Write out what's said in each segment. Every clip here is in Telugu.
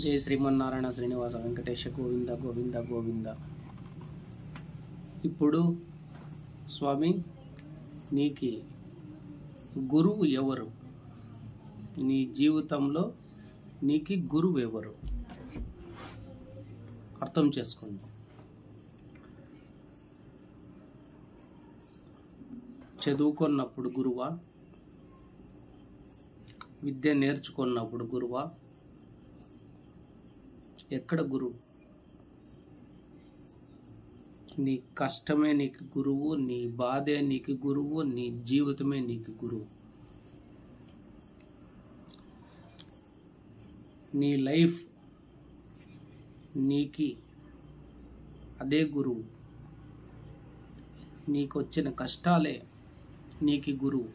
జై శ్రీమన్నారాయణ శ్రీనివాస వెంకటేశ గోవింద గోవింద గోవింద. ఇప్పుడు స్వామి నీకి గురువు ఎవరు? నీ జీవితంలో నీకి గురువు ఎవరు? అర్థం చేసుకోండి. చదువుకున్నప్పుడు గురువా? విద్య నేర్చుకున్నప్పుడు గురువా? ఎక్కడ గురువు? నీ కష్టమే నీకు గురువు నీ బాధే నీకు గురువు నీ జీవితమే నీకు గురువు. నీ లైఫ్ నీకి అదే గురువు. నీకు వచ్చిన కష్టాలే నీకు గురువు.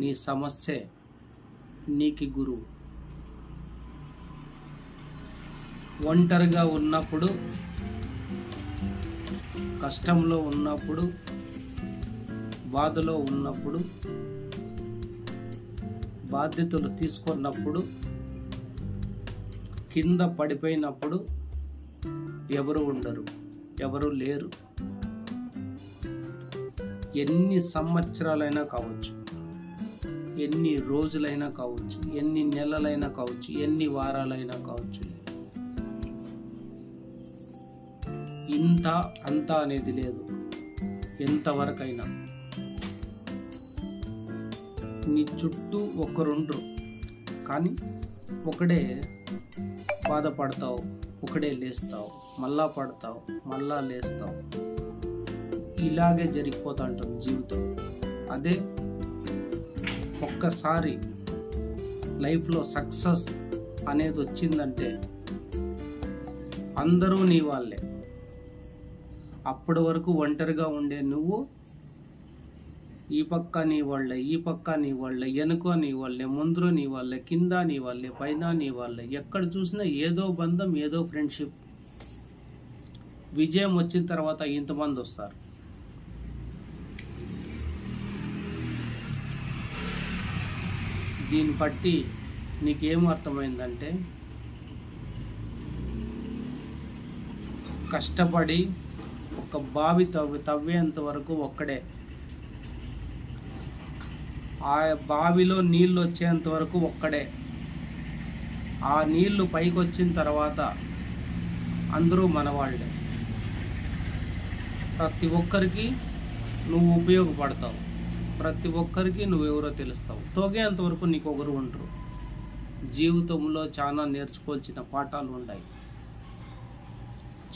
నీ సమస్య నీకు గురువు. ఒంటరిగా ఉన్నప్పుడు కష్టంలో ఉన్నప్పుడు బాధలో ఉన్నప్పుడు బాధ్యతలు తీసుకున్నప్పుడు కింద పడిపోయినప్పుడు ఎవరు ఉండరు ఎవరు లేరు. ఎన్ని సంవత్సరాలైనా కావచ్చు ఎన్ని రోజులైనా కావచ్చు ఎన్ని నెలలైనా కావచ్చు ఎన్ని వారాలైనా కావచ్చు ఇంత అంత అనేది లేదు. ఎంతవరకైనా. నీ చుట్టూ ఒకరుండ్రు. కానీ ఒకడే బాధపడతావు ఒకడే లేస్తావు మళ్ళా పడతావు మళ్ళా లేస్తావు. ఇలాగే జరిగిపోతూ ఉంటుంది జీవితం. అదే ఒక్కసారి లైఫ్లో సక్సెస్ అనేది వచ్చిందంటే అందరూ నీ వాళ్ళే. అప్పటి వరకు ఒంటరిగా ఉండే నువ్వు ఈ పక్క నీ వాళ్ళే ఈ పక్క నీ వాళ్ళే వెనుక నీ వాళ్ళే ముందు నీ వాళ్ళే కింద నీ వాళ్ళే పైన నీ వాళ్ళే ఎక్కడ చూసినా ఏదో బంధం ఏదో ఫ్రెండ్షిప్. విజయం వచ్చిన తర్వాత ఇంతమంది వస్తారు. దీన్ని బట్టి నీకేం అర్థమైందంటే కష్టపడి ఒక బావి తవ్వి తవ్వేంత వరకు ఒక్కడే. ఆ బావిలో నీళ్ళు వచ్చేంత వరకు ఒక్కడే. ఆ నీళ్ళు పైకి వచ్చిన తర్వాత అందరూ మనవాళ్ళే ప్రతి ఒక్కరికి నువ్వు ఉపయోగపడతావు. ప్రతి ఒక్కరికి నువ్వెవరో తెలుస్తావు. తోగేంతవరకు నీకు ఒకరు ఉండరు. జీవితంలో చాలా నేర్చుకోవాల్సిన పాఠాలు ఉన్నాయి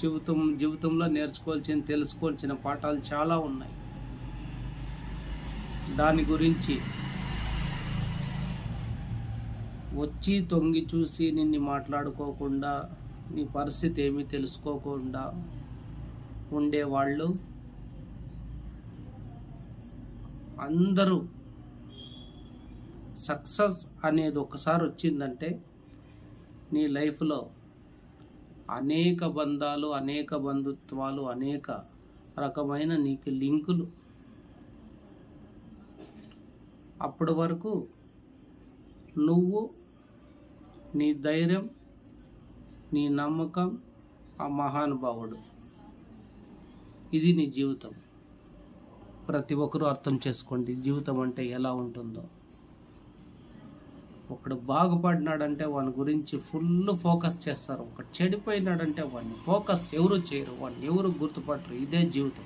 జీవితం జీవితంలో నేర్చుకోవాల్సిన తెలుసుకోవాల్సిన పాఠాలు చాలా ఉన్నాయి. దాని గురించి వచ్చి తొంగి చూసి నిన్ను మాట్లాడుకోకుండా నీ పరిస్థితి ఏమీ తెలుసుకోకుండా ఉండేవాళ్ళు అందరూ సక్సెస్ అనేది ఒకసారి వచ్చిందంటే నీ లైఫ్లో అనేక బంధాలు అనేక బంధుత్వాలు అనేక రకమైన నీకు లింకులు. అప్పటి వరకు నువ్వు నీ ధైర్యం నీ నమ్మకం ఆ మహానుభావుడు. ఇది నీ జీవితం. ప్రతి ఒక్కరూ అర్థం చేసుకోండి జీవితం అంటే ఎలా ఉంటుందో. ఒకడు బాగుపడినాడంటే వాని గురించి ఫుల్ ఫోకస్ చేస్తారు. ఒకడు చెడిపోయినాడంటే వాడిని ఫోకస్ ఎవరు చేయరు. వాడిని ఎవరు గుర్తుపట్టరు. ఇదే జీవితం.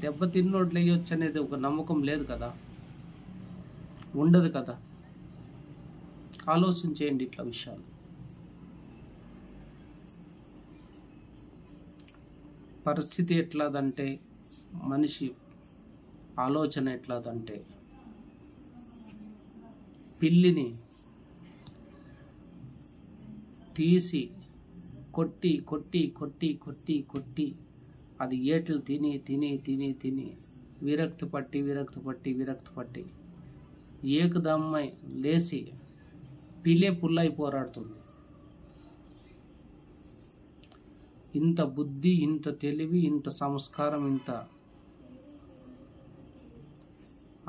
దెబ్బ తిన్నోట్లు వేయొచ్చు అనేది ఒక నమ్మకం లేదు కదా? ఉండదు కదా? ఆలోచించేయండి ఇట్లా విషయాలు. పరిస్థితి ఎట్లాదంటే మనిషి ఆలోచన ఎట్లాదంటే పిల్లిని తీసి కొట్టి కొట్టి కొట్టి కొట్టి కొట్టి అది ఏట్లు తిని తిని తిని తిని విరక్తి పట్టి విరక్తి పట్టి విరక్తి పట్టి ఏకదమ్మై లేచి పిల్లే పుల్లై పోరాడుతుంది. ఇంత బుద్ధి ఇంత తెలివి ఇంత సంస్కారం ఇంత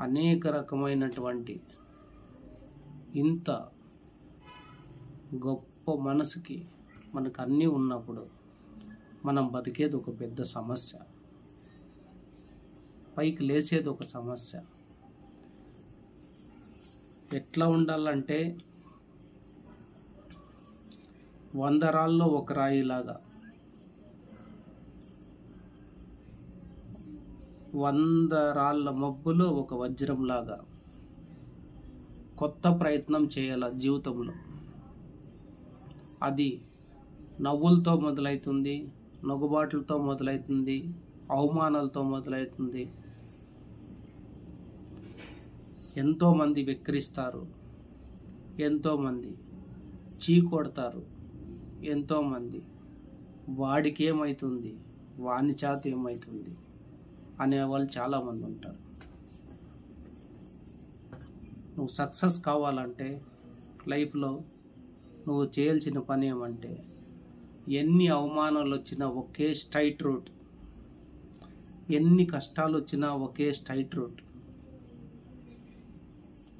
అనేక రకమైనటువంటి ఇంత గొప్ప మనసుకి మనకు అన్నీ ఉన్నప్పుడు మనం బతికేది ఒక పెద్ద సమస్య. పైకి లేచేది ఒక సమస్య. ఎట్లా ఉండాలంటే వంద రాళ్ళలో ఒక రాయిలాగా వంద రాళ్ళ మబ్బులో ఒక వజ్రంలాగా కొత్త ప్రయత్నం చేయాల జీవితంలో. అది నవ్వులతో మొదలవుతుంది నొగబాట్లతో మొదలవుతుంది అవమానాలతో మొదలవుతుంది ఎంతోమంది వెక్కిరిస్తారు ఎంతోమంది చీకొడతారు ఎంతోమంది వాడికి ఏమవుతుంది వాని చేత ఏమవుతుంది అనేవాళ్ళు చాలామంది ఉంటారు. నువ్వు సక్సెస్ కావాలంటే లైఫ్లో నువ్వు చేయాల్సిన పని ఏమంటే ఎన్ని అవమానాలు వచ్చినా ఒకే స్ట్రైట్ రూట్. ఎన్ని కష్టాలు వచ్చినా ఒకే స్ట్రైట్ రూట్.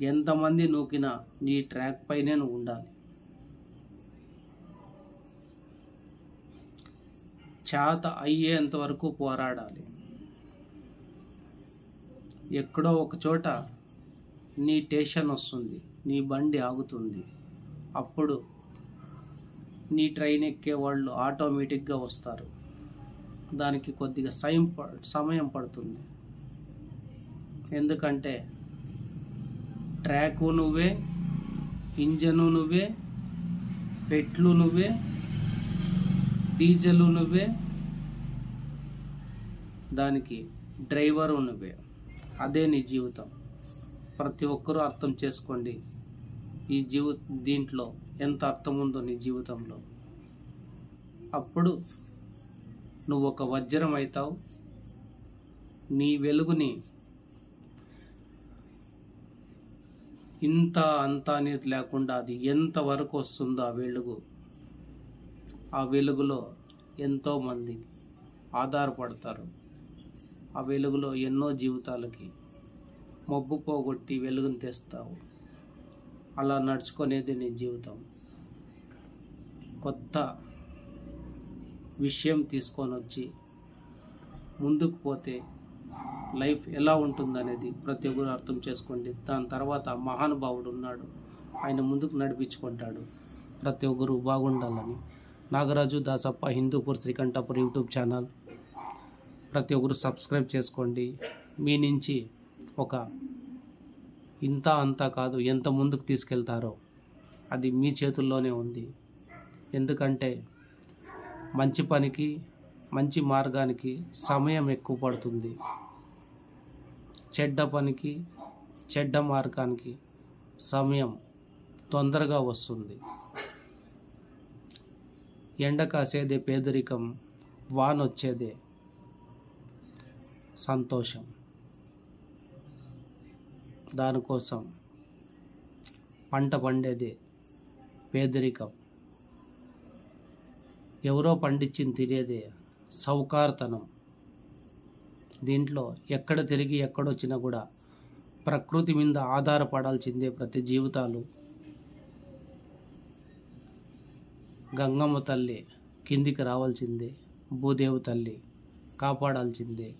ఎంతమంది నూకినా నీ ట్రాక్ పైనే నువ్వు ఉండాలి. చేత అయ్యేంత వరకు పోరాడాలి. ఎక్కడో ఒక చోట నీ టేషన్ వస్తుంది నీ బండి ఆగుతుంది. అప్పుడు నీ ట్రైన్ ఎక్కే వాళ్ళు ఆటోమేటిక్గా వస్తారు. దానికి కొద్దిగా సమయం ప- సమయం పడుతుంది. ఎందుకంటే ట్రాకు నువ్వే ఇంజను నువ్వే పెట్లు నువ్వే డీజిల్ నువ్వే దానికి డ్రైవరు నువ్వే. అదే నీ జీవితం. ప్రతి ఒక్కరూ అర్థం చేసుకోండి. ఈ జీవ దీంట్లో ఎంత అర్థం ఉందో నీ జీవితంలో. అప్పుడు నువ్వు ఒక వజ్రం అవుతావు నీ వెలుగుని ఇంత అంత అనేది లేకుండా అది ఎంతవరకు వస్తుందో ఆ వెలుగు. ఆ వెలుగులో ఎంతోమంది ఆధారపడతారు. ఆ వెలుగులో ఎన్నో జీవితాలకి మబ్బు పోగొట్టి వెలుగుని తెస్తావు. అలా నడుచుకునేది నీ జీవితం. కొత్త విషయం తీసుకొని వచ్చి ముందుకు పోతే లైఫ్ ఎలా ఉంటుందనేది ప్రతి ఒక్కరు అర్థం చేసుకోండి. దాని తర్వాత మహానుభావుడు ఉన్నాడు. ఆయన ముందుకు నడిపించుకుంటాడు. ప్రతి ఒక్కరు బాగుండాలని. నాగరాజు దాసప్ప హిందూపూర్ శ్రీకంఠపూర్ యూట్యూబ్ ఛానల్ ప్రతి ఒక్కరు సబ్స్క్రైబ్ చేసుకోండి. మీ నుంచి ఒక ఇంత అంతా కాదు ఎంత ముందుకు తీసుకెళ్తారో అది మీ చేతుల్లోనే ఉంది. ఎందుకంటే మంచి పనికి మంచి మార్గానికి సమయం ఎక్కువ పడుతుంది. చెడ్డ పనికి చెడ్డ మార్గానికి సమయం తొందరగా వస్తుంది. ఎండ కాసేదే పేదరికం వానొచ్చేదే. సంతోషం. దానికోసం పంట పండేదే పేదరికం. ఎవరో పండించింది తినేదే సౌకారతనం. దీంట్లో ఎక్కడ తిరిగి ఎక్కడొచ్చినా కూడా ప్రకృతి మీద ఆధారపడాల్సిందే ప్రతి జీవితాలు. గంగమ్మ తల్లి కిందికి రావాల్సిందే భూదేవి తల్లి కాపాడాల్సిందే.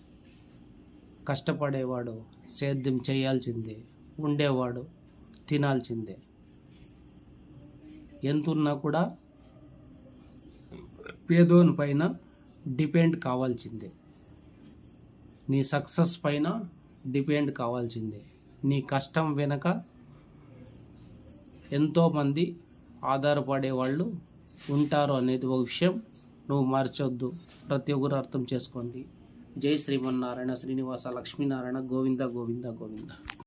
కష్టపడేవాడు సేద్యం చేయాల్సిందే ఉండేవాడు తినాల్సిందే. ఎంతున్నా కూడా పేదోని పైన డిపెండ్ కావాల్సిందే. నీ సక్సెస్ పైన డిపెండ్ కావాల్సిందే. నీ కష్టం వెనక ఎంతోమంది ఆధారపడే వాళ్ళు ఉంటారు అనేది ఒక విషయం నువ్వు మార్చొద్దు. ప్రతి ఒక్కరు అర్థం చేసుకోండి. జై శ్రీమన్నారాయణ శ్రీనివాస లక్ష్మీనారాయణ గోవింద గోవింద గోవింద.